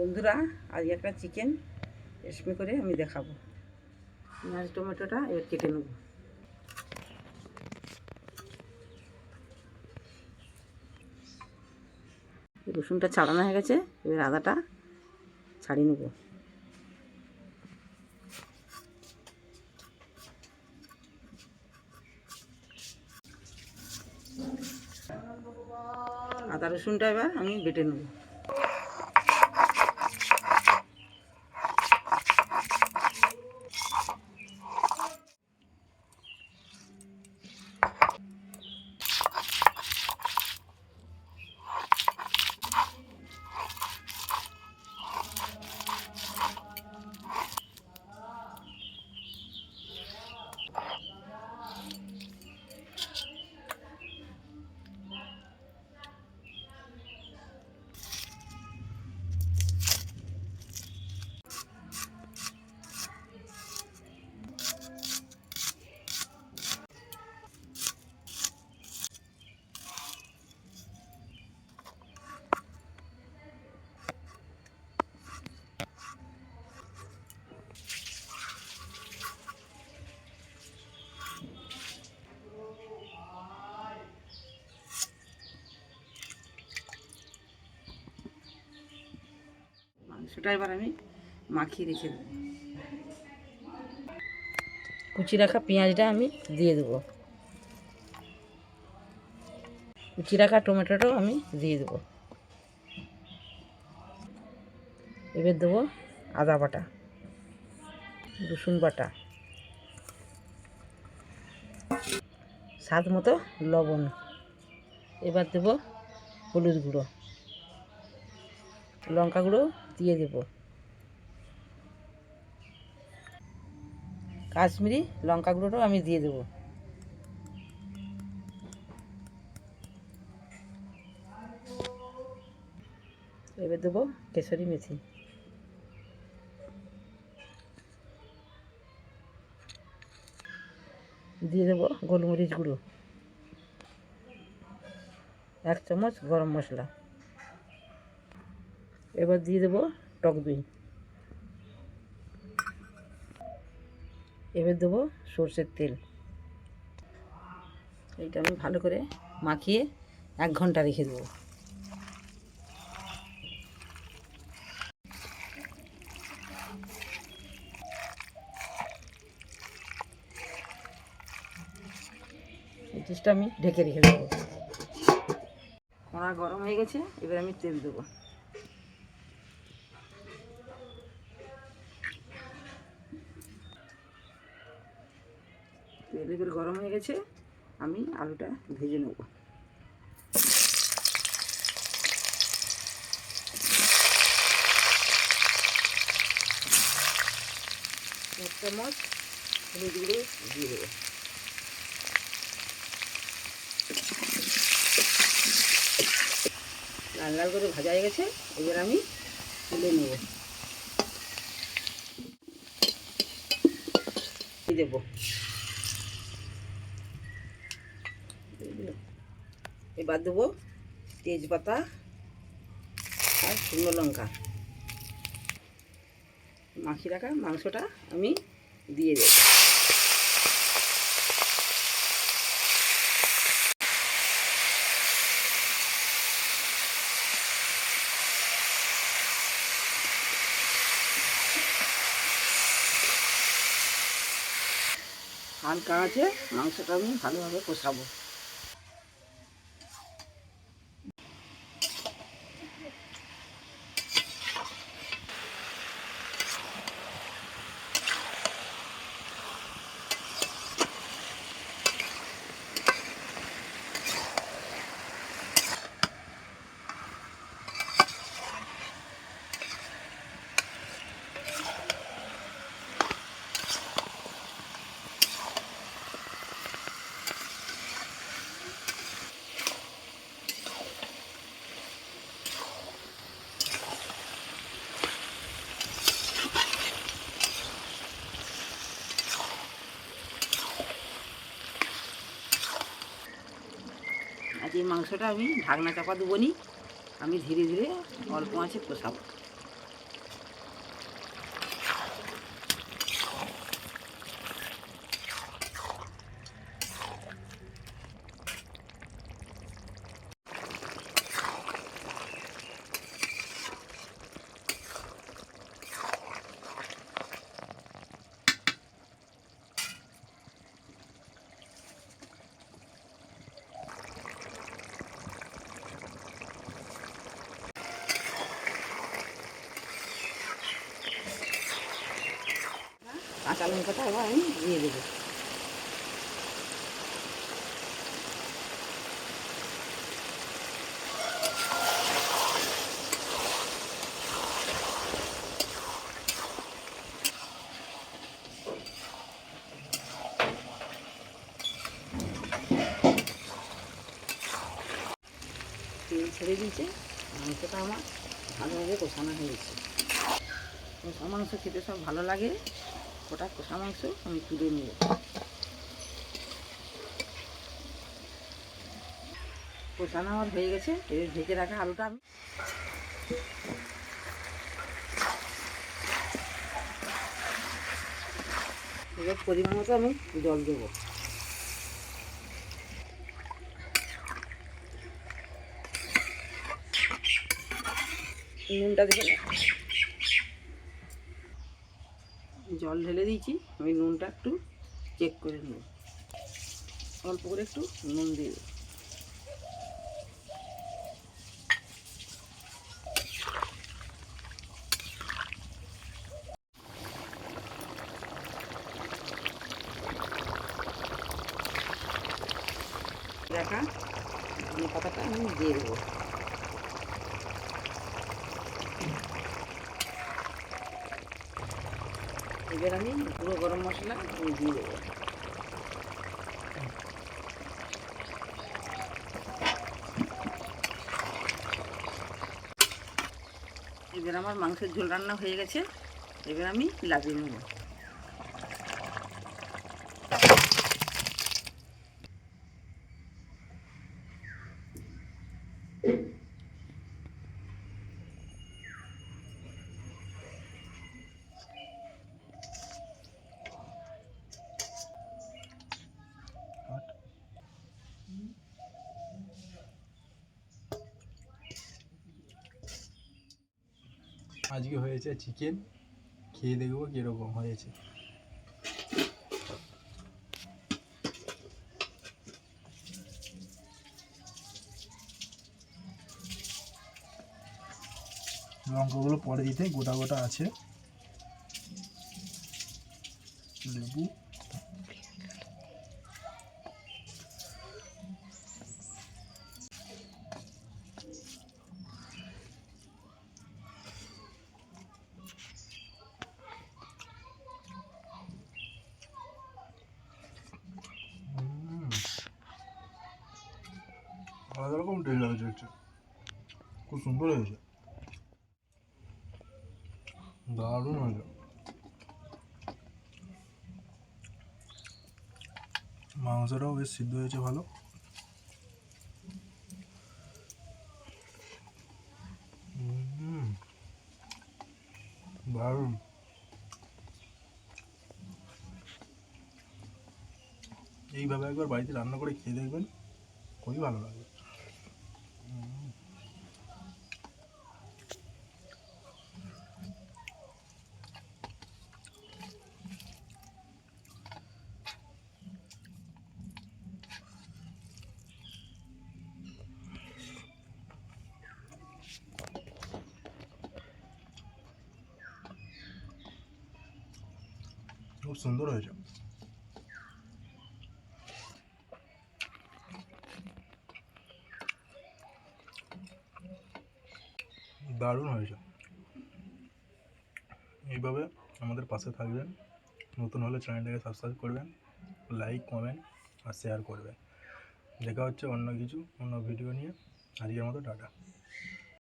বন্ধুরা, আজকে একটা চিকেন রেসিপি করে আমি দেখাবো। পেঁয়াজ টমেটোটা এবার কেটে নেব। রসুনটা ছাড়ানো হয়ে গেছে, এবার আদাটা ছাড়িয়ে নেব। আদা রসুনটা এবার আমি বেটে নেব। মাংসটা এবার আমি মাখিয়ে রেখে দেবো। কুচি রাখা পেঁয়াজটা আমি দিয়ে দেবো। কুচি রাখা টমেটোটাও আমি দিয়ে দেবো। এবার দেবো আদা বাটা, রসুন বাটা, স্বাদ মতো লবণ। এবার দেবো হলুদ গুঁড়ো, লঙ্কা গুঁড়ো দিয়ে দেব। কাশ্মীরি লঙ্কা গুঁড়োটাও আমি দিয়ে দেব। এবার দেবো কেশরি মেথি। দিয়ে দেবো গোলমরিচ গুঁড়ো। এক চামচ গরম মশলা। এবার দিয়ে দেবো টক দই। এবার দেবো সর্ষের তেল। এইটা আমি ভালো করে মাখিয়ে এক ঘণ্টা রেখে দেবো। চিজটা আমি ঢেকে রেখে দেবো। কড়া গরম হয়ে গেছে, এবার আমি তেল দেবো। এবার গরম হয়ে গেছে, আমি আলুটা ভেজে নেব। এক চামচ হলুদ গুঁড়ো দেবো। লাল লাল করে ভাজা হয়ে গেছে, এবার আমি তুলে নেব। দেবো। এবার দেবো তেজপাতা আর শুকনো লঙ্কা। মাখি রাখা মাংসটা আমি দিয়ে দেব। হালকা আছে, মাংসটা আমি ভালোভাবে কষাবো। আজ এই মাংসটা আমি ঢাকনা চাপা দেবো আমি ধীরে ধীরে অল্প আঁচে কষাবো। কাঁচা লঙ্কাটা আবার আমি দিয়ে দেবো। ছেড়ে দিয়েছে, মাংসটা আমার ভালোভাবে কষানো হয়েছে। কষা মাংস খেতে সব ভালো লাগে। ওটা কষা মাংস আমি তুলে নেব কষানো আমার হয়ে গেছে, এবার ঢেকে রাখা আলুটা আমি। এবার পরিমাণ মতো আমি জল দেবো। নুনটা দেখে জল ঢেলে দিয়েছি। আমি নুনটা একটু চেক করে নেব। অল্প করে একটু নুন দিয়ে দেবো। ধনে পাতাটা আমি দিয়ে দেবো। এবার আমি পুরো গরম মশলা দিয়ে দেবো। এবার আমার মাংসের ঝোল রান্না হয়ে গেছে। এবার আমি লাগিয়ে নেব। আজকে হয়েছে চিকেন খেয়ে দেখব কীরকম হয়েছে। লঙ্কাগুলো পরে দিতে গোটা গোটা আছে। লেবু। রকম টেস্ট একটা। খুব সুন্দর হয়েছে। দারুণ হয়েছে। মাংসটাও বেশ সিদ্ধ হয়েছে ভালো। দারুণ। এইভাবে একবার বাড়িতে রান্না করে খেয়ে দেখবেন, খুবই ভালো লাগবে। খুব সুন্দর হয়েছে। দারুণ হয়েছে। এইভাবে আমাদের পাশে থাকবেন। নতুন হলে চ্যানেলটাকে সাবস্ক্রাইব করবেন লাইক কমেন্ট আর শেয়ার করবেন। দেখা হচ্ছে অন্য কিছু, অন্য ভিডিও নিয়ে। আজকের মতো টাটা।